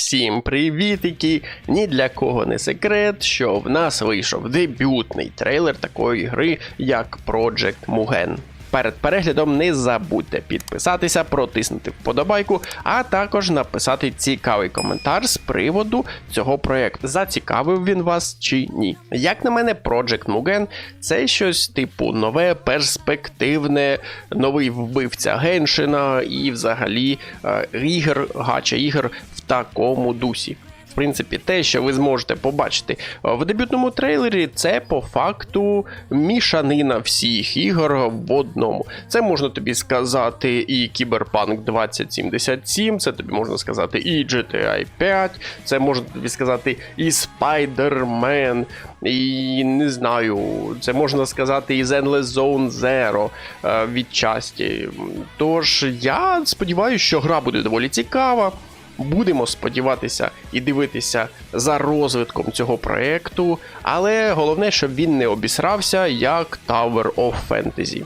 Всім привітики! Ні для кого не секрет, що в нас вийшов дебютний трейлер такої гри, як Project Mugen. Перед переглядом не забудьте підписатися, протиснути вподобайку, а також написати цікавий коментар з приводу цього проєкту. Зацікавив він вас чи ні. Як на мене, Project Mugen це щось типу нове, перспективне, новий вбивця Геншина і взагалі е, ігор, гача ігор в такому дусі. В принципі, те, що ви зможете побачити в дебютному трейлері, це по факту мішанина всіх ігор в одному. Це можна тобі сказати і Cyberpunk 2077, це тобі можна сказати і GTI 5, це можна тобі сказати і Spider-Man, і не знаю, це можна сказати і Endless Zone Zero е, відчасті. Тож я сподіваюся, що гра буде доволі цікава. Будемо сподіватися і дивитися за розвитком цього проекту, але головне, щоб він не обісрався як Tower of Fantasy.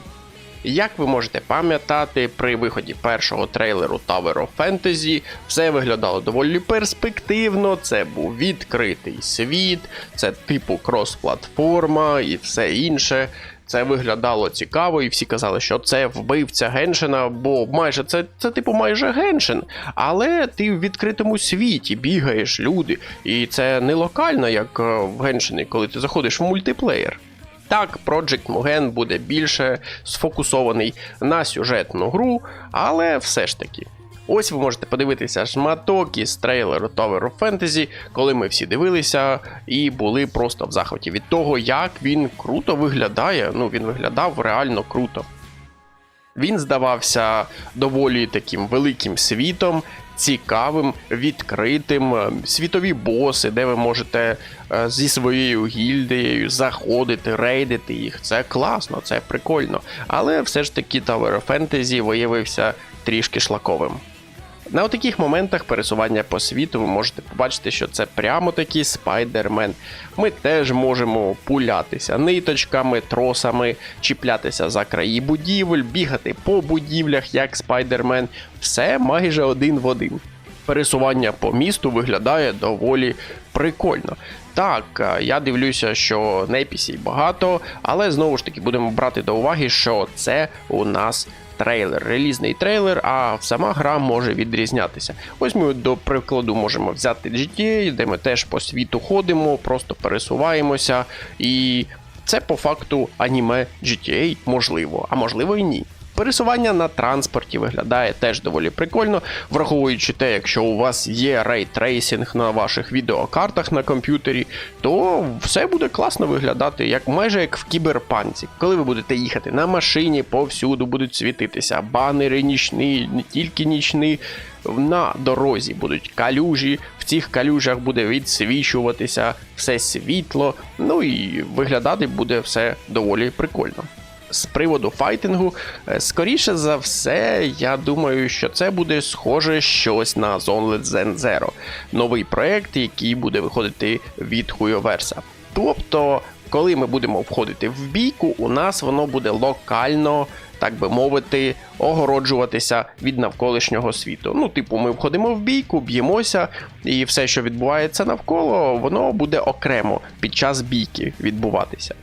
Як ви можете пам'ятати, при виході першого трейлеру Tower of Fantasy все виглядало доволі перспективно, це був відкритий світ, це типу крос-платформа і все інше. Це виглядало цікаво, і всі казали, що це вбивця Геншина, бо майже це, це типу майже Геншин. Але ти в відкритому світі бігаєш люди, і це не локально, як е, в Геншині, коли ти заходиш в мультиплеєр. Так, Project Mugen буде більше сфокусований на сюжетну гру, але все ж таки. Ось ви можете подивитися шматок із трейлеру Tower of Fantasy, коли ми всі дивилися і були просто в захваті від того, як він круто виглядає. Ну, він виглядав реально круто. Він здавався доволі таким великим світом, цікавим, відкритим, е, світові боси, де ви можете е, зі своєю гільдією заходити, рейдити їх. Це класно, це прикольно. Але все ж таки Tower of Fantasy виявився трішки шлаковим. На таких моментах пересування по світу ви можете побачити, що це прямо такий спайдермен. Ми теж можемо пулятися ниточками, тросами, чіплятися за краї будівель, бігати по будівлях, як спайдермен. Все майже один в один. Пересування по місту виглядає доволі прикольно. Так, я дивлюся, що непісій багато, але знову ж таки будемо брати до уваги, що це у нас трейлер, релізний трейлер, а сама гра може відрізнятися. Ось ми до прикладу можемо взяти GTA, де ми теж по світу ходимо, просто пересуваємося. І це по факту аніме GTA можливо, а можливо і ні. Пересування на транспорті виглядає теж доволі прикольно, враховуючи те, якщо у вас є рейтрейсинг на ваших відеокартах на комп'ютері, то все буде класно виглядати, як майже як в кіберпанці. Коли ви будете їхати на машині, повсюду будуть світитися банери нічні, не тільки нічні. На дорозі будуть калюжі, в цих калюжах буде відсвічуватися все світло, ну і виглядати буде все доволі прикольно з приводу файтингу, е, скоріше за все, я думаю, що це буде схоже щось на Zone Zen Zero. новий проект, який буде виходити від Хуйоверса. Тобто, коли ми будемо входити в бійку, у нас воно буде локально. Так би мовити, огороджуватися від навколишнього світу. Ну, типу, ми входимо в бійку, б'ємося, і все, що відбувається навколо, воно буде окремо під час бійки відбуватися.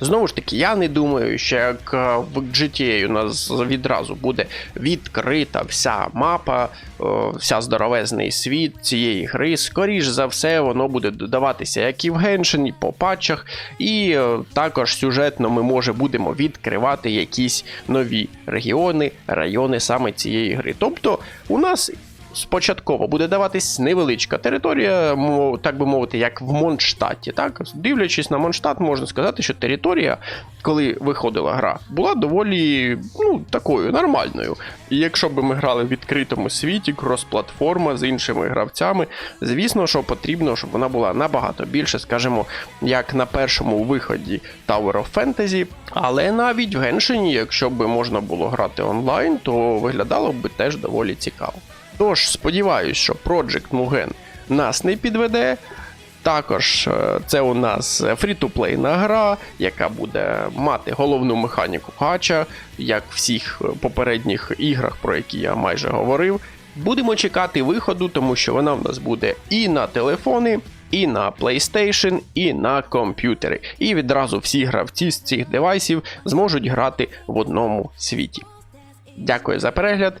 Знову ж таки, я не думаю, що як е, в GTA у нас відразу буде відкрита вся мапа, е, вся здоровезний світ цієї гри. Скоріш за все, воно буде додаватися як і в Genshin, і по патчах, і е, також сюжетно ми може будемо відкривати якісь нові регіони, райони саме цієї гри. Тобто у нас спочатково буде даватись невеличка територія, так би мовити, як в Монштаті. Так? Дивлячись на Монштат, можна сказати, що територія, коли виходила гра, була доволі ну, такою нормальною. І якщо б ми грали в відкритому світі, крос-платформа з іншими гравцями, звісно, що потрібно, щоб вона була набагато більше, скажімо, як на першому виході Tower of Fantasy. Але навіть в Геншині, якщо б можна було грати онлайн, то виглядало б теж доволі цікаво. Тож, сподіваюсь, що Project Mugen нас не підведе. Також е, це у нас фрі-ту-плейна гра, яка буде мати головну механіку гача, як в всіх попередніх іграх, про які я майже говорив. Будемо чекати виходу, тому що вона в нас буде і на телефони, і на PlayStation, і на комп'ютери. І відразу всі гравці з цих девайсів зможуть грати в одному світі. Дякую за перегляд.